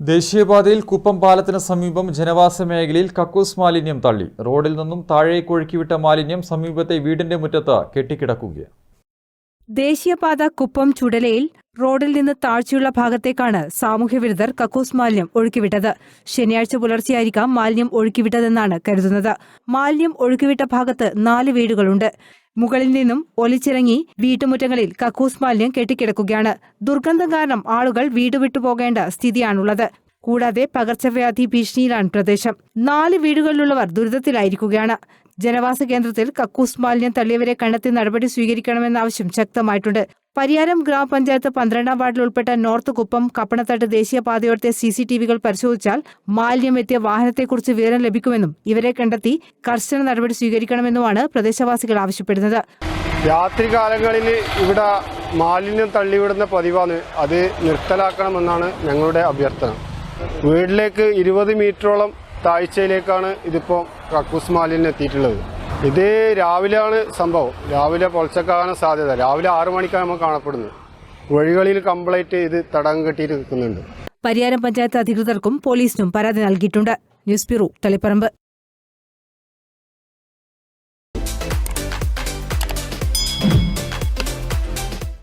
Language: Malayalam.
ദേശീയപാതയിൽ കുപ്പം പാലത്തിന് സമീപം ജനവാസ മേഖലയിൽ കക്കൂസ് മാലിന്യം തള്ളി. റോഡിൽ നിന്നും താഴേക്ക് ഒഴുക്കിവിട്ട മാലിന്യം സമീപത്തെ വീടിന്റെ മുറ്റത്ത് കെട്ടിക്കിടക്കുകയാണ്. ദേശീയപാത കുപ്പം ചുടലയിൽ റോഡിൽ നിന്ന് താഴ്ചയുള്ള ഭാഗത്തേക്കാണ് സാമൂഹ്യവിരുദ്ധർ കക്കൂസ് മാലിന്യം ഒഴുക്കിവിട്ടത്. ശനിയാഴ്ച പുലർച്ചെയായിരിക്കാം മാലിന്യം ഒഴുക്കിവിട്ടതെന്നാണ് കരുതുന്നത്. മാലിന്യം ഒഴുക്കിവിട്ട ഭാഗത്ത് നാല് വീടുകളുണ്ട്. മുകളിൽ നിന്നും ഒലിച്ചിറങ്ങി വീട്ടുമുറ്റങ്ങളിൽ കക്കൂസ് മാലിന്യം കെട്ടിക്കിടക്കുകയാണ്. ദുർഗന്ധം കാരണം ആളുകൾ വീട് വിട്ടുപോകേണ്ട സ്ഥിതിയാണുള്ളത്. കൂടാതെ പകർച്ചവ്യാധി ഭീഷണിയിലാണ് പ്രദേശം. നാല് വീടുകളിലുള്ളവർ ദുരിതത്തിലായിരിക്കുകയാണ്. ജനവാസ കേന്ദ്രത്തിൽ കക്കൂസ് മാലിന്യം തള്ളിയവരെ കണ്ടെത്തി നടപടി സ്വീകരിക്കണമെന്ന ആവശ്യം ശക്തമായിട്ടുണ്ട്. പരിയാരം ഗ്രാമപഞ്ചായത്ത് പന്ത്രണ്ടാം വാർഡിൽ ഉൾപ്പെട്ട നോർത്ത് കുപ്പം കപ്പണത്തട്ട് ദേശീയപാതയോടത്തെ സി സി ടി വികൾ പരിശോധിച്ചാൽ മാലിന്യം എത്തിയ വാഹനത്തെക്കുറിച്ച് വിവരം ലഭിക്കുമെന്നും ഇവരെ കണ്ടെത്തി കർശന നടപടി സ്വീകരിക്കണമെന്നുമാണ് പ്രദേശവാസികൾ ആവശ്യപ്പെടുന്നത്. രാത്രികാലങ്ങളിൽ ഇവിടെ മാലിന്യം തള്ളിവിടുന്ന പതിവാണ്. അത് നിർത്തലാക്കണമെന്നാണ് ഞങ്ങളുടെ അഭ്യർത്ഥന. വീട്ടിലേക്ക് ഇരുപത് മീറ്ററോളം താഴ്ചയിലേക്കാണ് ഇതിപ്പോൾ കക്കൂസ് മാലിന്യം എത്തിയിട്ടുള്ളത്. ഇത് രാവിലെയാണ് സംഭവം. രാവിലെ പൊളിച്ചക്കാകാൻ സാധ്യത. രാവിലെ ആറു മണിക്കാണ് നമ്മൾ കാണപ്പെടുന്നത്. വഴികളിൽ കംപ്ലൈന്റ് ഇത് തടം കെട്ടിയിട്ട് നിൽക്കുന്നുണ്ട്. പരിയാരം പഞ്ചായത്ത് അധികൃതർക്കും പോലീസിനും പരാതി നൽകിയിട്ടുണ്ട്. News bureau Taliparamba.